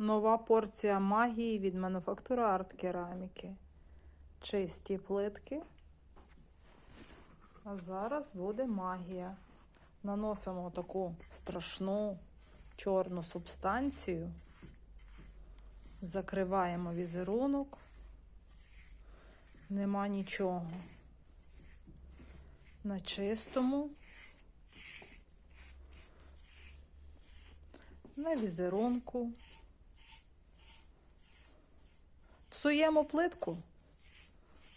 Нова порція магії від мануфактури арт кераміки. Чисті плитки. А зараз буде магія. Наносимо таку страшну чорну субстанцію. Закриваємо візерунок. Нема нічого. На чистому. На візерунку. Псуємо плитку,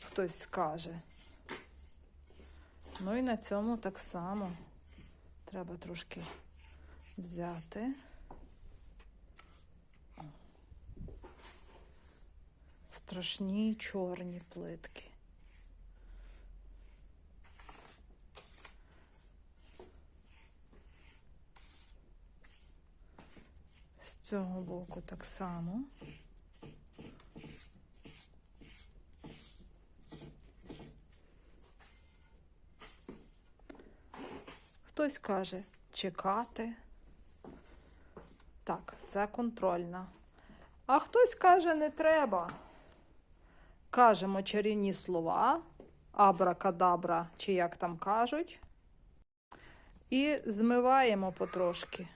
хтось скаже. Ну і на цьому так само треба трошки взяти. Страшні чорні плитки. З цього боку так само. Хтось каже чекати. Так, це контрольна. А хтось каже, не треба. Кажемо чарівні слова, абракадабра, чи як там кажуть. І змиваємо потрошки.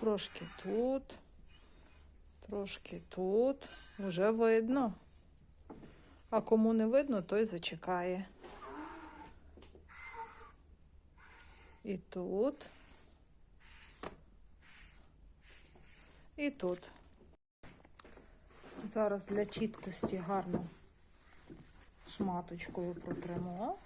Трошки тут, трошки тут. Уже видно. А кому не видно, той зачекає. І тут. І тут. Зараз для чіткості гарно шматочкою протремо.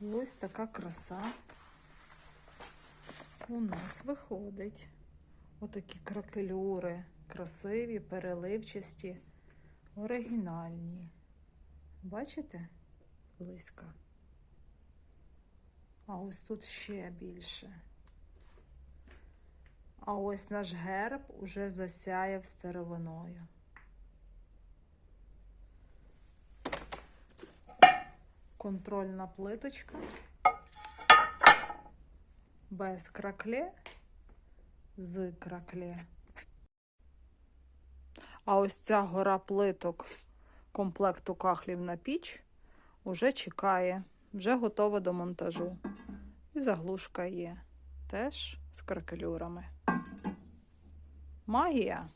Ось така краса у нас виходить. Отакі кракелюри, красиві, переливчасті, оригінальні. Бачите? Близько. А ось тут ще більше. А ось наш герб уже засяяв старовиною. Контрольна плиточка. Без кракле, з кракле. А ось ця гора плиток комплекту кахлів на піч уже чекає, вже готова до монтажу. І заглушка є теж з кракелюрами. Магія.